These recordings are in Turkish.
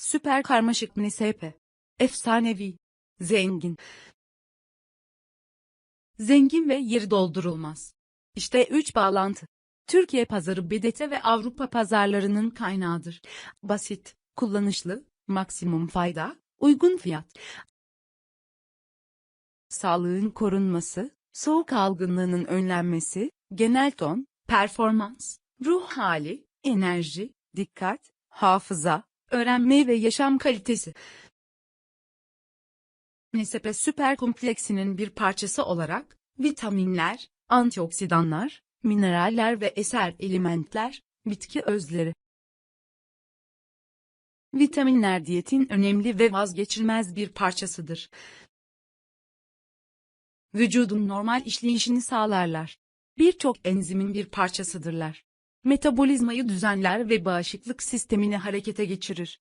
Süper karmaşık NSP. Efsanevi. Zengin. Zengin ve yeri doldurulmaz. İşte 3 bağlantı. Türkiye pazarı BDT ve Avrupa pazarlarının kaynağıdır. Basit, kullanışlı, maksimum fayda, uygun fiyat. Sağlığın korunması, soğuk algınlığının önlenmesi, genel ton, performans, ruh hali, enerji, dikkat, hafıza, öğrenme ve yaşam kalitesi. NSP süper kompleksinin bir parçası olarak, vitaminler, antioksidanlar, mineraller ve eser elementler, bitki özleri. Vitaminler diyetin önemli ve vazgeçilmez bir parçasıdır. Vücudun normal işleyişini sağlarlar. Birçok enzimin bir parçasıdırlar. Metabolizmayı düzenler ve bağışıklık sistemini harekete geçirir.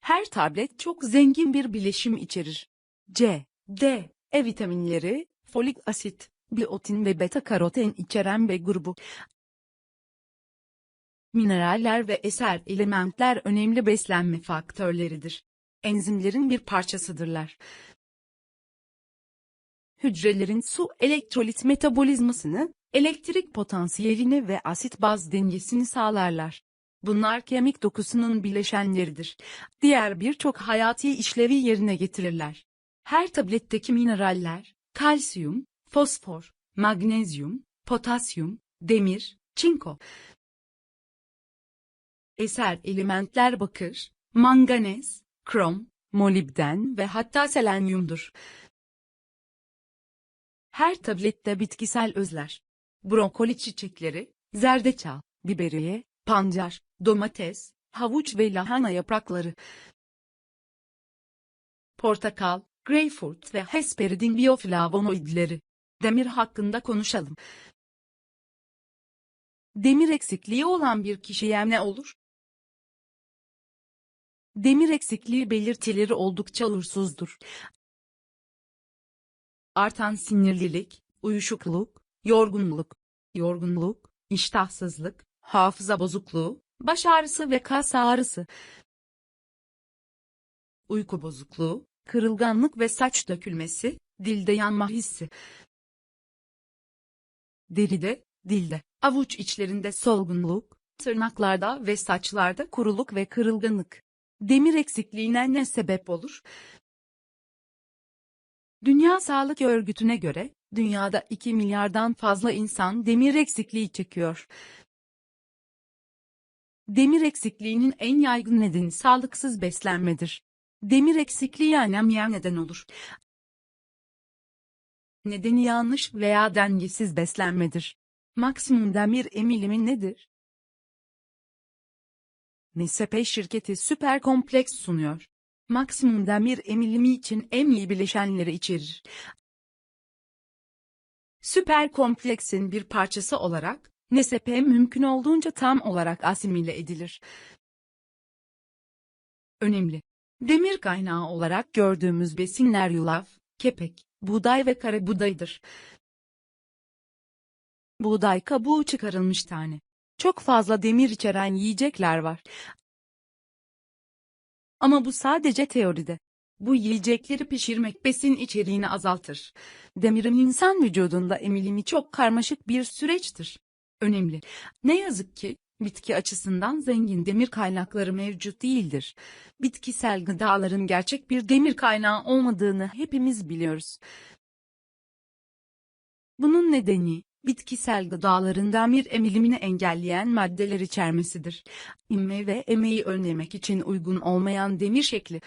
Her tablet çok zengin bir bileşim içerir. C, D, E vitaminleri, folik asit, biotin ve beta karoten içeren B grubu. Mineraller ve eser elementler önemli beslenme faktörleridir. Enzimlerin bir parçasıdırlar. Hücrelerin su elektrolit metabolizmasını, elektrik potansiyelini ve asit baz dengesini sağlarlar. Bunlar kemik dokusunun bileşenleridir. Diğer birçok hayati işlevi yerine getirirler. Her tabletteki mineraller, kalsiyum, fosfor, magnezyum, potasyum, demir, çinko. Eser elementler bakır, manganez, krom, molibden ve hatta selenyumdur. Her tablette bitkisel özler. Brokoli çiçekleri, zerdeçal, biberiye, pancar, domates, havuç ve lahana yaprakları. Portakal, greyfurt ve hesperidin bioflavonoidleri. Demir hakkında konuşalım. Demir eksikliği olan bir kişiye ne olur? Demir eksikliği belirtileri oldukça uğursuzdur. Artan sinirlilik, uyuşukluk, yorgunluk, yorgunluk, iştahsızlık, hafıza bozukluğu, baş ağrısı ve kas ağrısı. Uyku bozukluğu, kırılganlık ve saç dökülmesi, dilde yanma hissi. Deride, dilde, avuç içlerinde solgunluk, tırnaklarda ve saçlarda kuruluk ve kırılganlık. Demir eksikliğine ne sebep olur? Dünya Sağlık Örgütü'ne göre, dünyada 2 milyardan fazla insan demir eksikliği çekiyor. Demir eksikliğinin en yaygın nedeni sağlıksız beslenmedir. Demir eksikliği anemia neden olur. Nedeni yanlış veya dengesiz beslenmedir. Maksimum demir emilimi nedir? Nesep şirketi süper kompleks sunuyor. Maksimum demir emilimi için en iyi bileşenleri içerir. Süper kompleksin bir parçası olarak, NSP mümkün olduğunca tam olarak asimile edilir. Önemli. Demir kaynağı olarak gördüğümüz besinler yulaf, kepek, buğday ve kara buğdaydır. Buğday kabuğu çıkarılmış tane. Çok fazla demir içeren yiyecekler var. Ama bu sadece teoride. Bu yiyecekleri pişirmek besin içeriğini azaltır. Demirin insan vücudunda emilimi çok karmaşık bir süreçtir. Önemli. Ne yazık ki, bitki açısından zengin demir kaynakları mevcut değildir. Bitkisel gıdaların gerçek bir demir kaynağı olmadığını hepimiz biliyoruz. Bunun nedeni, bitkisel gıdaların demir emilimini engelleyen maddeler içermesidir. İmme ve emeği önlemek için uygun olmayan demir şekli.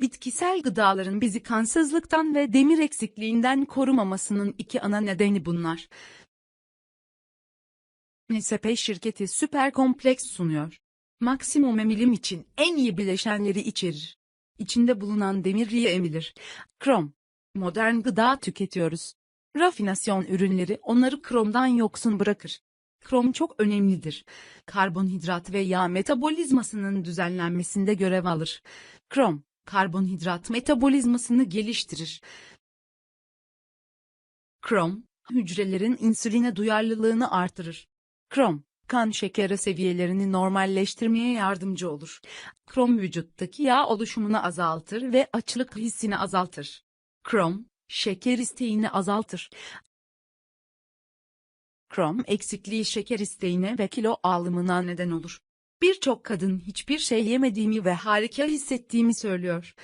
Bitkisel gıdaların bizi kansızlıktan ve demir eksikliğinden korumamasının iki ana nedeni bunlar. NSP şirketi süper kompleks sunuyor. Maksimum emilim için en iyi bileşenleri içerir. İçinde bulunan demir iyi emilir. Krom. Modern gıda tüketiyoruz. Rafinasyon ürünleri onları kromdan yoksun bırakır. Krom çok önemlidir. Karbonhidrat ve yağ metabolizmasının düzenlenmesinde görev alır. Krom, karbonhidrat metabolizmasını geliştirir. Krom, hücrelerin insüline duyarlılığını artırır. Krom, kan şekeri seviyelerini normalleştirmeye yardımcı olur. Krom vücuttaki yağ oluşumunu azaltır ve açlık hissini azaltır. Krom, şeker isteğini azaltır. Krom eksikliği şeker isteğine ve kilo alımına neden olur. Birçok kadın hiçbir şey yemediğimi ve harika hissettiğimi söylüyor.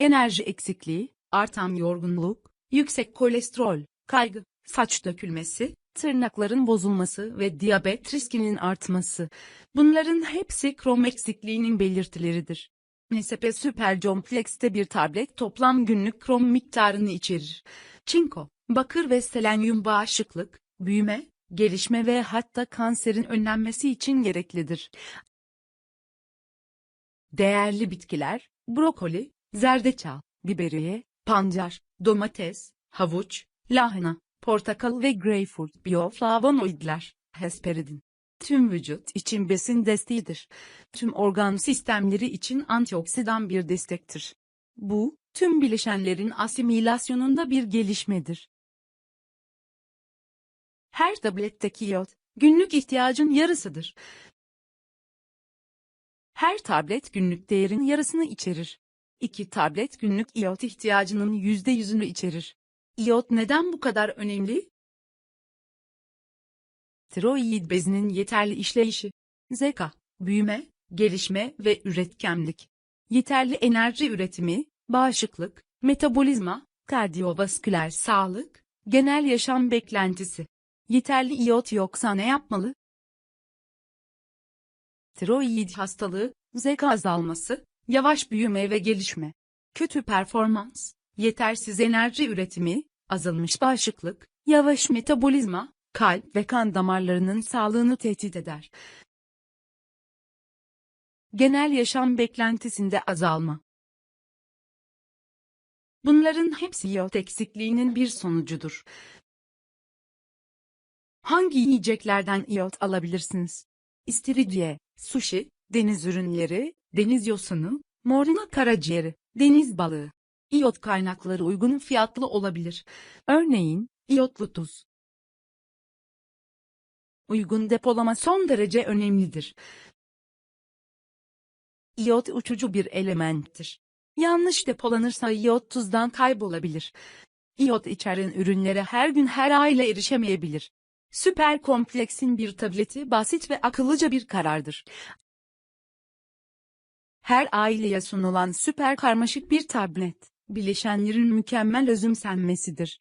Enerji eksikliği, artan yorgunluk, yüksek kolesterol, kaygı, saç dökülmesi, tırnakların bozulması ve diyabet riskinin artması. Bunların hepsi krom eksikliğinin belirtileridir. NSP Super Complex'te bir tablet toplam günlük krom miktarını içerir. Çinko, bakır ve selenyum bağışıklık, büyüme, gelişme ve hatta kanserin önlenmesi için gereklidir. Değerli bitkiler, brokoli, zerdeçal, biberiye, pancar, domates, havuç, lahana, portakal ve greyfurt bioflavonoidler, hesperidin. Tüm vücut için besin desteğidir. Tüm organ sistemleri için antioksidan bir destektir. Bu, tüm bileşenlerin asimilasyonunda bir gelişmedir. Her tabletteki iot, günlük ihtiyacın yarısıdır. Her tablet günlük değerin yarısını içerir. İki tablet günlük iot ihtiyacının yüzde yüzünü içerir. İyot neden bu kadar önemli? Tiroid bezinin yeterli işleyişi, zeka, büyüme, gelişme ve üretkenlik, yeterli enerji üretimi, bağışıklık, metabolizma, kardiyovasküler sağlık, genel yaşam beklentisi. Yeterli iyot yoksa ne yapmalı? Tiroid hastalığı, zeka azalması, yavaş büyüme ve gelişme, kötü performans, yetersiz enerji üretimi, azalmış bağışıklık, yavaş metabolizma, kalp ve kan damarlarının sağlığını tehdit eder. Genel yaşam beklentisinde azalma. Bunların hepsi iot eksikliğinin bir sonucudur. Hangi yiyeceklerden iot alabilirsiniz? İstiridye, sushi, deniz ürünleri, deniz yosunu, morina karaciğeri, deniz balığı. İyot kaynakları uygun fiyatlı olabilir. Örneğin, iyotlu tuz. Uygun depolama son derece önemlidir. İyot uçucu bir elementtir. Yanlış depolanırsa iyot tuzdan kaybolabilir. İyot içeren ürünlere her gün her aile erişemeyebilir. Süper kompleksin bir tableti basit ve akıllıca bir karardır. Her aileye sunulan süper karmaşık bir tablet, bileşenlerin mükemmel özümsenmesidir.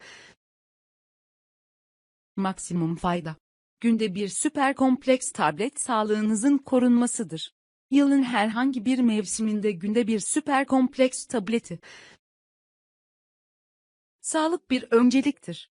Maksimum fayda. Günde bir süper kompleks tablet sağlığınızın korunmasıdır. Yılın herhangi bir mevsiminde günde bir süper kompleks tableti. Sağlık bir önceliktir.